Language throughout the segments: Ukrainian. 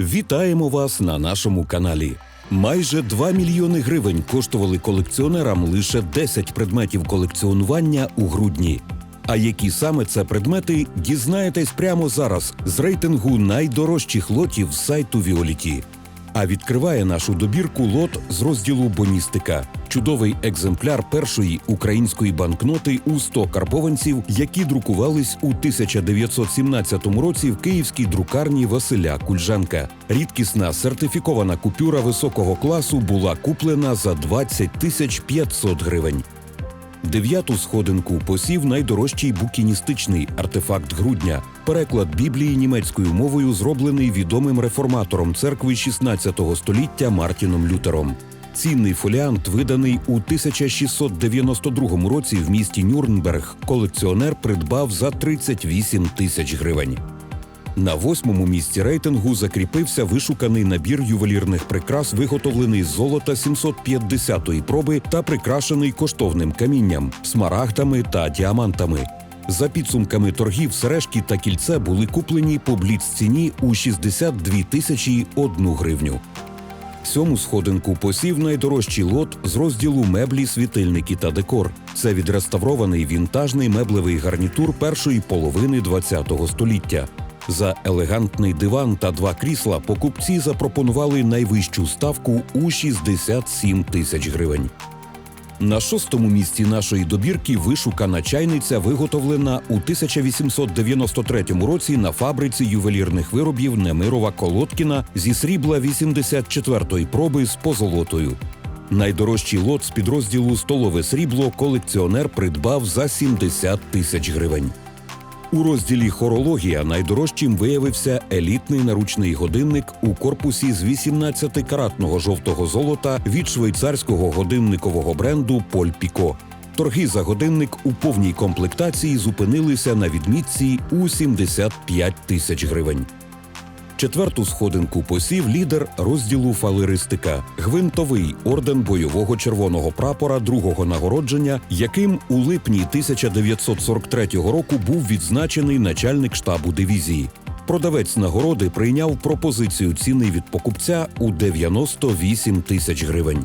Вітаємо вас на нашому каналі. Майже 2 мільйони гривень коштували колекціонерам лише 10 предметів колекціонування у грудні. А які саме це предмети, дізнаєтесь прямо зараз з рейтингу найдорожчих лотів сайту Віоліті. А відкриває нашу добірку лот з розділу Боністика. Чудовий екземпляр першої української банкноти у 100 карбованців, які друкувались у 1917 році в київській друкарні Василя Кульжанка. Рідкісна сертифікована купюра високого класу була куплена за 20 тисяч 500 гривень. Дев'яту сходинку посів найдорожчий букіністичний артефакт грудня. Переклад Біблії німецькою мовою зроблений відомим реформатором церкви 16 століття Мартіном Лютером. Цінний фоліант, виданий у 1692 році в місті Нюрнберг, колекціонер придбав за 38 тисяч гривень. На восьмому місці рейтингу закріпився вишуканий набір ювелірних прикрас, виготовлений з золота 750-ї проби та прикрашений коштовним камінням, смарагдами та діамантами. За підсумками торгів, сережки та кільце були куплені по бліц-ціні у 62 тисячі 1 гривню. Сьому сходинку посів найдорожчий лот з розділу меблі, світильники та декор. Це відреставрований вінтажний меблевий гарнітур першої половини ХХ століття. За елегантний диван та два крісла покупці запропонували найвищу ставку у 67 тисяч гривень. На шостому місці нашої добірки вишукана чайниця, виготовлена у 1893 році на фабриці ювелірних виробів Немирова Колодкіна зі срібла 84-ї проби з позолотою. Найдорожчий лот з підрозділу Столове срібло колекціонер придбав за 70 тисяч гривень. У розділі Хорологія найдорожчим виявився елітний наручний годинник у корпусі з 18-каратного жовтого золота від швейцарського годинникового бренду Поль Піко. Торги за годинник у повній комплектації зупинилися на відмітці у 75 тисяч гривень. Четверту сходинку посів лідер розділу фалеристика гвинтовий орден бойового червоного прапора другого нагородження, яким у липні 1943 року був відзначений начальник штабу дивізії. Продавець нагороди прийняв пропозицію ціни від покупця у 98 тисяч гривень.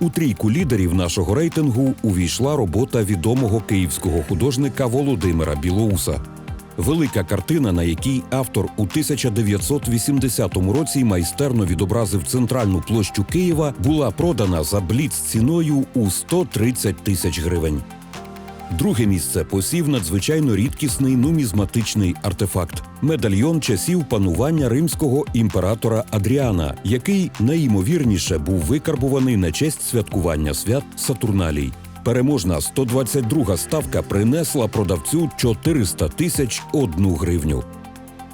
У трійку лідерів нашого рейтингу увійшла робота відомого київського художника Володимира Білоуса. Велика картина, на якій автор у 1980 році майстерно відобразив центральну площу Києва, була продана за бліц ціною у 130 тисяч гривень. Друге місце посів надзвичайно рідкісний нумізматичний артефакт медальйон часів панування римського імператора Адріана, який найімовірніше був викарбуваний на честь святкування свят Сатурналій. Переможна 122 ставка принесла продавцю 400 тисяч одну гривню.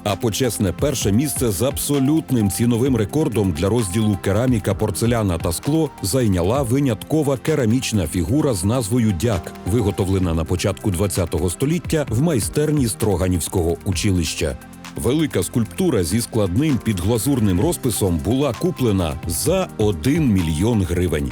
А почесне перше місце з абсолютним ціновим рекордом для розділу кераміка, порцеляна та скло зайняла виняткова керамічна фігура з назвою Дяк, виготовлена на початку ХХ століття в майстерні Строганівського училища. Велика скульптура зі складним підглазурним розписом була куплена за 1 мільйон гривень.